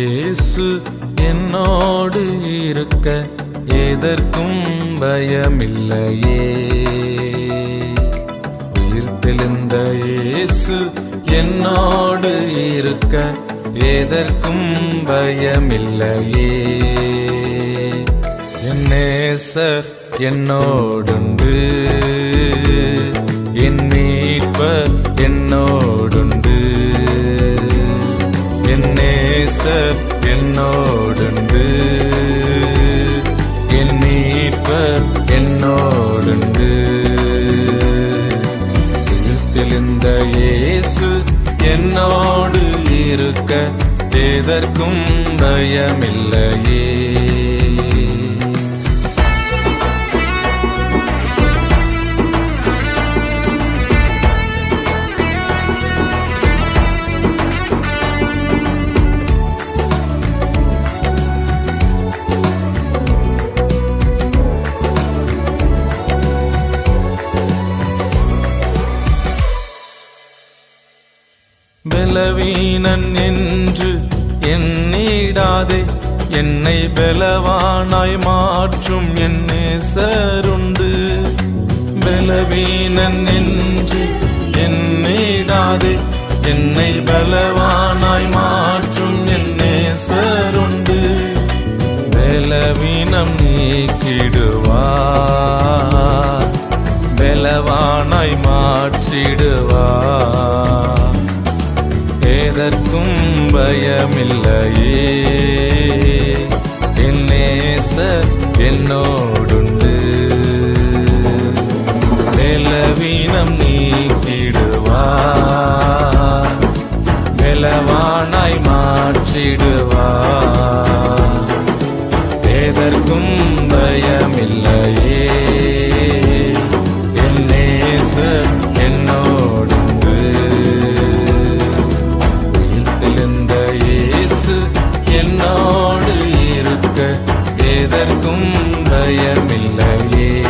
இயேசு என்னோடு இருக்க எதற்கும் பயமில்லையே. உயிர்த்தெழுந்த இயேசு என்னோடு இருக்க எதற்கும் பயமில்லையே. என்னேசர் என்னோடுண்டு. நேசர் என்னோடுண்டு. என் மீட்பர் என்னோடுண்டு. எழுத்திலிருந்த இயேசு என்னோடு இருக்க. எதற்கும் பயமில்லையே. பலவீனன் என்று எண்ணிடாதே. என்னை பலவானாய் மாற்றும் என் நேசருண்டு. பலவீனன் என்று எண்ணிடாதே. என்னை பலவானாய் மாற்றும் என் நேசருண்டு. பலவீனம் நீக்கிடுவா பலவானாய் மாற்றிடு எதற்கும் பயமில்லையே. என் நேச என்னோடுண்டு. நிலவீனம் நீக்கிடுவா. நிலவானாய் மாற்றிடுவா. எதற்கும் பயமில்லையே. எதற்கும் பயமில்லையே.